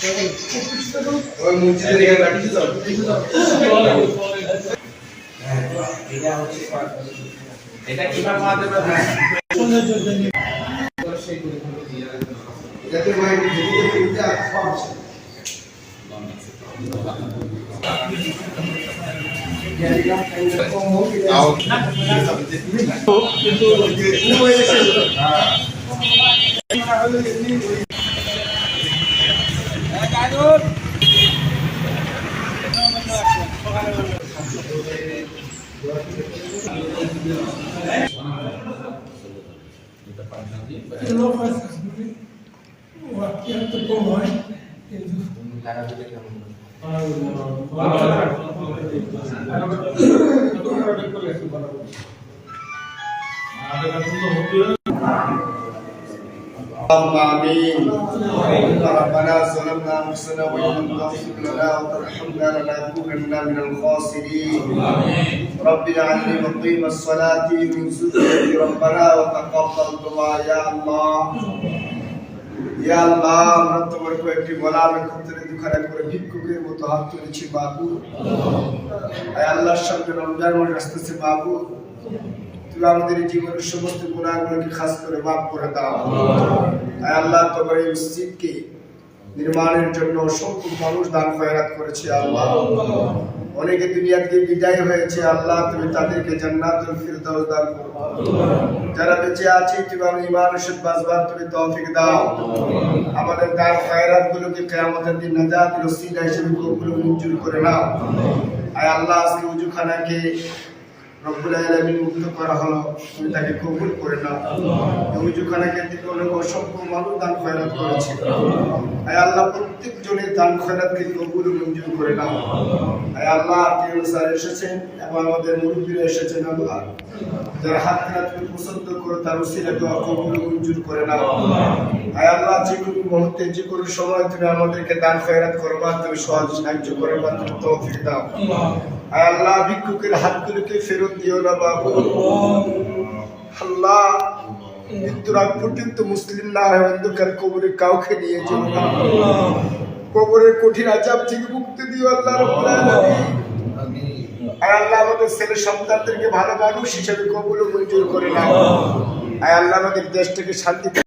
তুলতে দিও আমাদের চলে আসলাম اللهم امين ربنا ظلمنا انفسنا وان لم تغفر لنا وترحمنا لنكونن من الخاسرين رب اجعلني مقيم الصلاه من ذريتي ربنا وتقبل دعاء يا الله ইয়া আল্লাহ আমরা তোমার কয়েকটি গোলামের ক্ষেত্রে দুখানা করে ভিক্ষুকের মতো হাত তুলেছি বাবু আয় আল্লাহর সামনে রমজান মাস আসতেছে বাবু তুমি আমাদের জীবনের সমস্ত গুণাগুলোকে খাস করে মাফ করে দাও। আয় আল্লাহ তোমার এই মসজিদকে নির্মাণের জন্য অসংখ্য মানুষ দান খয়রাত করেছে আল্লাহ। অনেকে দুনিয়া থেকে বিদায় হয়েছে আল্লাহ তুমি তাদেরকে জান্নাতুল ফিরদাউস দান করো। যারা বেঁচে আছে তুমি আমার ইমান সুদ বাজবার তুমি তৌফিক দাও। আমাদের দান খয়রাত গুলোকে কিয়ামতের দিন নাজাত রসিলা হিসেবে কবুল মঞ্জুর করে নাও। আয় আল্লাহ আজকে উজুখানাকে এবং আমাদের মুরব্বীরা এসেছেন আল্লাহ। যারা হাত তুমি পছন্দ করো, তার দোয়া কবুল মঞ্জুর করে নাও। আয় আল্লাহ, যে কোনো সময় তুমি আমাদেরকে দান খয়রাত করবা তুমি সহজ সাহায্য করবা তুমি তৌফিক দাও। আল্লাহ ভিক্ষুকের হাতগুলোকে ফেরত দিও না বাবু। আল্লাহ, মৃত্যুর আগ পর্যন্ত মুসলিম না হয়, অন্ধকার কবরে কাউকে নিয়ে যেও না। কবরের কঠিন আজাব থেকে মুক্তি দিও আল্লাহ আয় আল্লাহ, আমাদের ছেলে সন্তানদেরকে ভালো মানুষ হিসেবে কবুল মঞ্জুর করে নাও। আয় আল্লাহ, আমাদের দেশটাকে শান্তি